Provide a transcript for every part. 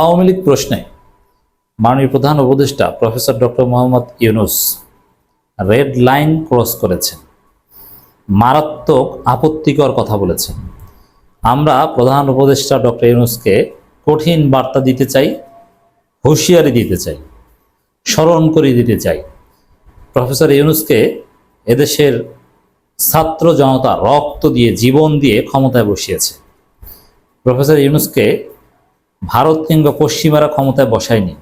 আওয়ামী লীগ প্রশ্নে মাননীয় প্রধান উপদেষ্টা professor doctor Muhammad Yunus red line cross করেছেন। মারাত্মক আপত্তিকর কথা বলেছেন। আমরা প্রধান উপদেষ্টা ডক্টর ইউনুসকে কঠিন বার্তা দিতে চাই, হুঁশিয়ারি দিতে চাই, স্মরণ করে দিতে চাই। প্রফেসর ইউনুসকে এদেশের ছাত্র জনতা রক্ত দিয়ে, জীবন দিয়ে ক্ষমতায় বসিয়েছে। প্রফেসর ইউনুসকে ভারত কিংবা পশ্চিমারা ক্ষমতায় বসায়নি,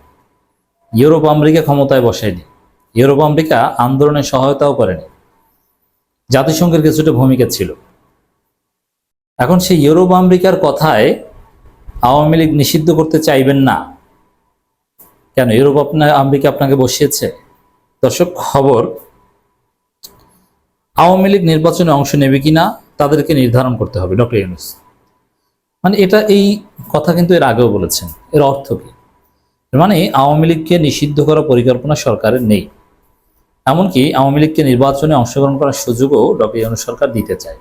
ইউরোপ, আমেরিকা ক্ষমতায় বসায়নি, ইউরোপ, আমেরিকা আন্দোলনে সহায়তাও করেনি। জাতিসংঘের কিছুটা ভূমিকা ছিল। এখন সেই ইউরোপ, আমেরিকার কথায় আওয়ামী লীগ নিষিদ্ধ করতে চাইবেন না। কেন? ইউরোপ আপনার আমেরিকা আপনাকে বসিয়েছে। দর্শক, খবর, আওয়ামী লীগ নির্বাচনে অংশ নেবে কিনা তাদেরকে নির্ধারণ করতে হবে। ডক্টর ইউনুস। মানে এটা এই কথা কিন্তু এর আগেও বলেছেন। এর অর্থ কি? মানে আওয়ামী লীগকে নিষিদ্ধ করার পরিকল্পনা সরকারের নেই। এমনকি আওয়ামী লীগকে নির্বাচনে অংশগ্রহণ করার সুযোগও ডক্টর ইউনুস সরকার দিতে চায়।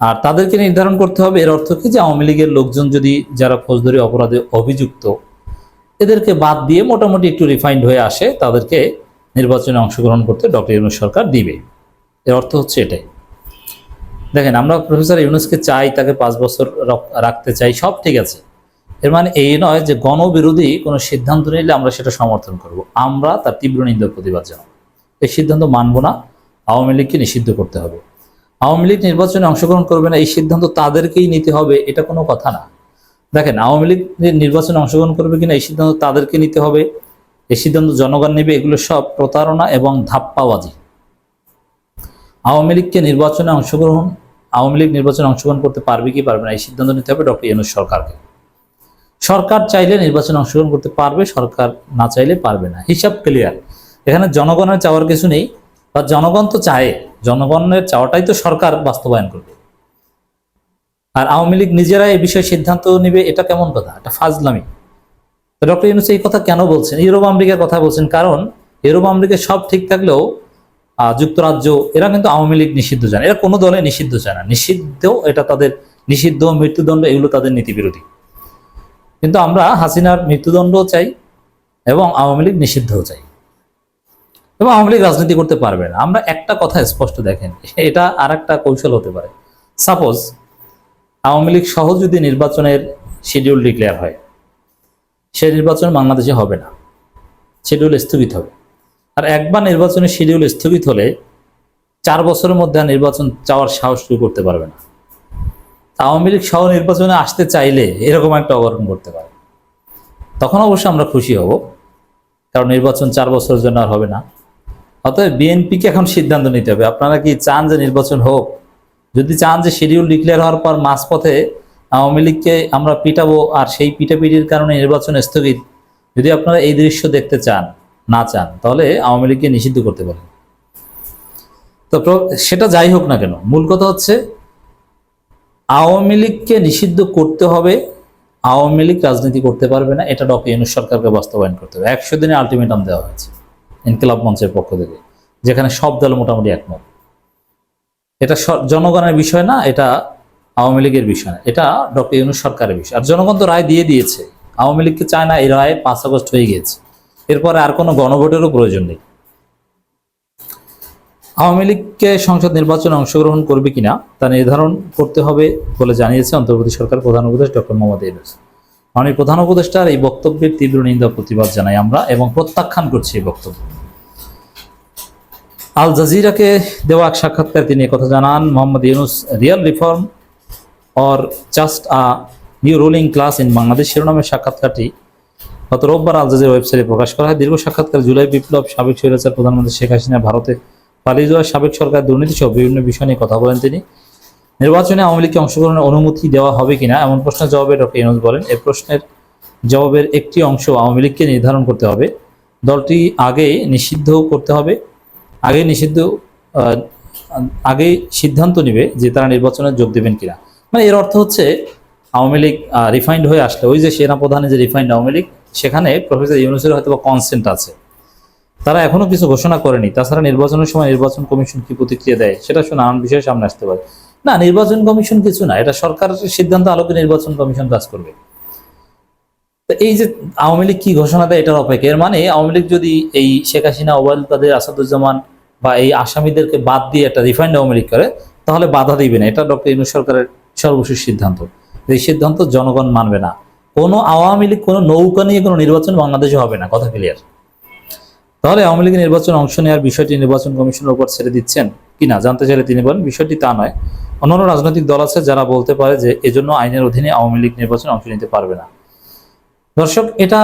আর তাদেরকে নির্ধারণ করতে হবে, এর অর্থ কি? যে আওয়ামী লীগের লোকজন যদি যারা ফৌজদারি অপরাধে অভিযুক্ত, এদেরকে বাদ দিয়ে মোটামুটি একটু রিফাইন্ড হয়ে আসে, তাদেরকে নির্বাচনে অংশগ্রহণ করতে ডক্টর ইউনুস সরকার দিবে। এর অর্থ হচ্ছে এটাই। দেখেন, আমরা প্রফেসর ইউনুসকে চাই, তাকে পাঁচ বছর রাখতে চাই, সব ঠিক আছে। এর মানে এই নয় যে গণবিরোধী কোনো সিদ্ধান্ত নিলে আমরা সেটা সমর্থন করব। আমরা তার তীব্র নিন্দার প্রতিবাদ জানাব। এই সিদ্ধান্ত মানব না। আওয়ামী লীগকে নিষিদ্ধ করতে হবে। আওয়ামী লীগ নির্বাচনে অংশগ্রহণ করবে না, এই সিদ্ধান্ত তাদেরকেই নিতে হবে, এটা কোনো কথা না। দেখেন, আওয়ামী লীগ নির্বাচনে অংশগ্রহণ করবে কিনা, এই সিদ্ধান্ত তাদেরকে নিতে হবে। এই সিদ্ধান্ত জনগণ নেবে, এগুলো সব প্রতারণা এবং ধাপ্পাবাজি। আওয়ামী লীগকে নির্বাচনে অংশগ্রহণ আওয়ামী লীগ নির্বাচনে অংশগ্রহণ করতে পারবে কি পারবে না এই সিদ্ধান্ত নিতে হবে ডক্টর ইউনুস সরকারকে। সরকার চাইলে নির্বাচনে অংশগ্রহণ করতে পারবে, সরকার না চাইলে পারবে না। হিসাব ক্লিয়ার এখানে জনগণের চাওয়ার কিছু নেই, বা জনগণ তো চায়, জনগণের চাওয়াটাই তো সরকার বাস্তবায়ন করবে। আর আওয়ামী লীগ নিজেরা এই বিষয়ে সিদ্ধান্ত নিবে, এটা কেমন কথা? এটা ফাজলামি। ডক্টর ইউনুস এই কথা কেন বলছেন? ইউরোপ আমেরিকার কথা বলছেন, কারণ ইউরোপ আমেরিকা সব ঠিক থাকলেও যুক্তরাজ্য, এরা কিন্তু আওয়ামী লীগ নিষিদ্ধ চায় না এরা কোনো দলে নিষিদ্ধ চায় না। নিষিদ্ধ এটা তাদের, নিষিদ্ধ মৃত্যুদণ্ড এগুলো তাদের নীতি বিরোধী কিন্তু আমরা হাসিনার মৃত্যুদণ্ডও চাই এবং আওয়ামী লীগ নিষিদ্ধও চাই। এবং আওয়ামী লীগ রাজনীতি করতে পারবে না। আমরা একটা কথা স্পষ্ট দেখেন, এটা আর একটা কৌশল হতে পারে। সাপোজ আওয়ামী লীগ সহ যদি নির্বাচনের শিডিউল ডিক্লেয়ার হয়, সেই নির্বাচন বাংলাদেশে হবে না। শিডিউল স্থগিত হবে। আর একবার নির্বাচনের শিডিউল স্থগিত হলে চার বছরের মধ্যে নির্বাচন চাওয়ার সাহস শুরু করতে পারবে না। আওয়ামী লীগ সহ নির্বাচনে আসতে চাইলে এরকম একটা অবরণ করতে পারে। তখন অবশ্য আমরা খুশি হব, কারণ নির্বাচন চার বছরের জন্য আর হবে না। অতএব বিএনপিকে এখন সিদ্ধান্ত নিতে হবে, আপনারা কি চান যে নির্বাচন হোক? যদি চান যে শিডিউল ডিক্লেয়ার হওয়ার পর মাঝপথে আওয়ামী লীগকে আমরা পিটাবো, আর সেই পিটাপিটির কারণে নির্বাচন স্থগিত, যদি আপনারা এই দৃশ্য দেখতে চান না চান, তাহলে আওয়ামী লীগকে নিষিদ্ধ করতে পারেন তো সেটা যাই হোক না কেন, মূল কথা হচ্ছে আওয়ামী লীগকে নিষিদ্ধ করতে হবে, আওয়ামী লীগ রাজনীতি করতে পারবে না, এটা ডক্টর ইউনুস সরকারকে বাস্তবায়ন করতে হবে। একশো দিনে আলটিমেটাম দেওয়া হয়েছে ইনকিলাব মঞ্চের পক্ষ থেকে, যেখানে সব দল মোটামুটি একমত। এটা জনগণের বিষয় না, এটা আওয়ামী লীগের বিষয় না, এটা ডক্টর ইউনুস সরকারের বিষয়। আর জনগণ তো রায় দিয়ে দিয়েছে, আওয়ামী লীগকে চায় না এই রায় পাঁচ আগস্ট হয়ে গিয়েছে। এরপরে আর কোনো গণভোটেরও প্রয়োজন নেই। আওয়ামী লীগকে সংসদ নির্বাচনে অংশগ্রহণ করবে কিনা তা নির্ধারণ করতে হবে বলে জানিয়েছে অন্তর্বর্তী সরকার প্রধান উপদেশ ডক্টর মোহাম্মদ ইউনুস। মাননীয় প্রধান উপদেষ্টার এই বক্তব্যের তীব্র নিন্দা প্রতিবাদ জানাই আমরা এবং প্রত্যাখ্যান করছি এই বক্তব্য। আল জাজিরাকে দেওয়া এক সাক্ষাৎকার তিনি কথা জানান, Muhammad Yunus real reform or just a new ruling class in Bangladesh শিরোনামের সাক্ষাৎকারটি গত রোববার আল জাজিরা ওয়েবসাইটে প্রকাশ করা হয় দীর্ঘ সাক্ষাৎকার জুলাই বিপ্লব সাবেক স্বৈরাচার প্রধানমন্ত্রী শেখ হাসিনা ভারতে পালিয়ে যাওয়া সাবেক সরকার দুর্নীতি সহ বিভিন্ন বিষয় নিয়ে কথা বলেন তিনি। নির্বাচনে আওয়ামী লীগকে অংশগ্রহণের অনুমতি দেওয়া হবে কিনা এমন প্রশ্নের জবাবে ডক্টর ইউনুস বলেন এ প্রশ্নের জবাবের একটি অংশ আওয়ামী লীগকে নির্ধারণ করতে হবে। দলটি আগে নিষিদ্ধ করতে হবে আগে নিষিদ্ধ আহ, আগে সিদ্ধান্ত নেবে যে তারা নির্বাচনে যোগ দেবেন কিনা। মানে এর অর্থ হচ্ছে আওয়ামী লীগ রিফাইন্ড হয়ে আসলে ওই যে সেনা প্রধানের যে রিফাইন্ড আওয়ামী লীগ সেখানে প্রফেসর ইউনুসের হয়তো বা কনসেন্ট আছে। তারা এখনও কিছু ঘোষণা করেনি। তাছাড়া নির্বাচনের সময় নির্বাচন কমিশন কি প্রতিক্রিয়া দেয়, সেটা শুনে নানান বিষয়ে সামনে আসতে পারে। না, নির্বাচন কমিশন কিছু না, এটা সরকারের সিদ্ধান্ত আলোকে নির্বাচন কমিশন কাজ করবে। এই যে আওয়ামী লীগ কি ঘোষণা দেয়, এটার অপেক্ষা। এর মানে আওয়ামী লীগ যদি এই শেখ হাসিনা, ওবায়দুল কাদের, আসাদুজ্জামান বা এই আসামিদেরকে বাদ দিয়ে একটা রিফাইন্ড আওয়ামী লীগ করে, তাহলে বাধা দিবে না। এটা ডক্টর ইনু সরকারের সর্বশেষ সিদ্ধান্ত। এই সিদ্ধান্ত জনগণ মানবে না। কোনো আওয়ামী লীগ, কোনো নৌকা নিয়ে কোনো নির্বাচন বাংলাদেশে হবে না। কথা ক্লিয়ার তাহলে আওয়ামী লীগের নির্বাচন অংশ নেওয়ার বিষয়টি নির্বাচন কমিশনের উপর ছেড়ে দিচ্ছেন কিনা? জানতে চাইলে তিনি বলেন, বিষয়টি তা নয়। অন্যান্য রাজনৈতিক দল আছে যারা বলতে পারে যে এজন্য আইনের অধীনে আওয়ামী লীগ নির্বাচনে অংশ নিতে পারবে না। দর্শক, এটা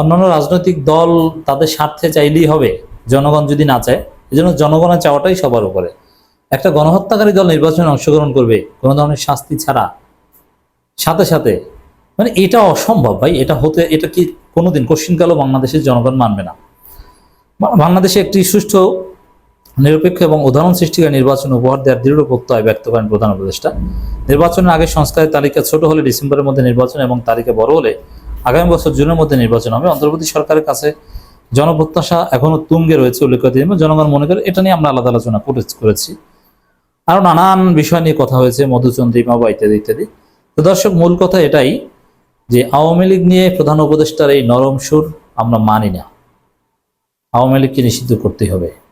অন্যান্য রাজনৈতিক দল তাদের স্বার্থে চাইলেই হবে। জনগণ যদি না চায়, এজন্য জনগণের চাওয়াটাই সবার উপরে। একটা গণহত্যাকারী দল নির্বাচনে অংশগ্রহণ করবে, কোনো ধরনের শাস্তি ছাড়া। সাথে সাথে মানে এটা অসম্ভব ভাই, এটা হতে, এটা কি কোনোদিন কোশ্চিনকালও বাংলাদেশের জনগণ মানবে না। বাংলাদেশে একটি সুষ্ঠু, নিরপেক্ষ এবং উদাহরণ সৃষ্টিকারী নির্বাচন উপহার দেওয়ার দৃঢ় প্রত্যয় ব্যক্ত করেন প্রধান উপদেষ্টা। নির্বাচনের আগে সংস্কারের তালিকা ছোট হলে ডিসেম্বরের মধ্যে নির্বাচন এবং তালিকা বড় হলে আগামী বছর জুনের মধ্যে নির্বাচন হবে। অন্তর্বর্তী সরকারের কাছে জনপ্রত্যাশা এখনও তুঙ্গে রয়েছে উল্লেখ করে জনগণ মনে করে এটা নিয়ে আমরা আলাদা আলোচনা করে- করেছি। আরও নানান বিষয় নিয়ে কথা হয়েছে, মধুচন্দ্রিমা বা ইত্যাদি ইত্যাদি। তো দর্শক, মূল কথা এটাই যে আওয়ামী লীগ নিয়ে প্রধান উপদেষ্টার এই নরম সুর আমরা মানি না। আওয়ামী লীগকে নিষিদ্ধ করতে হবে।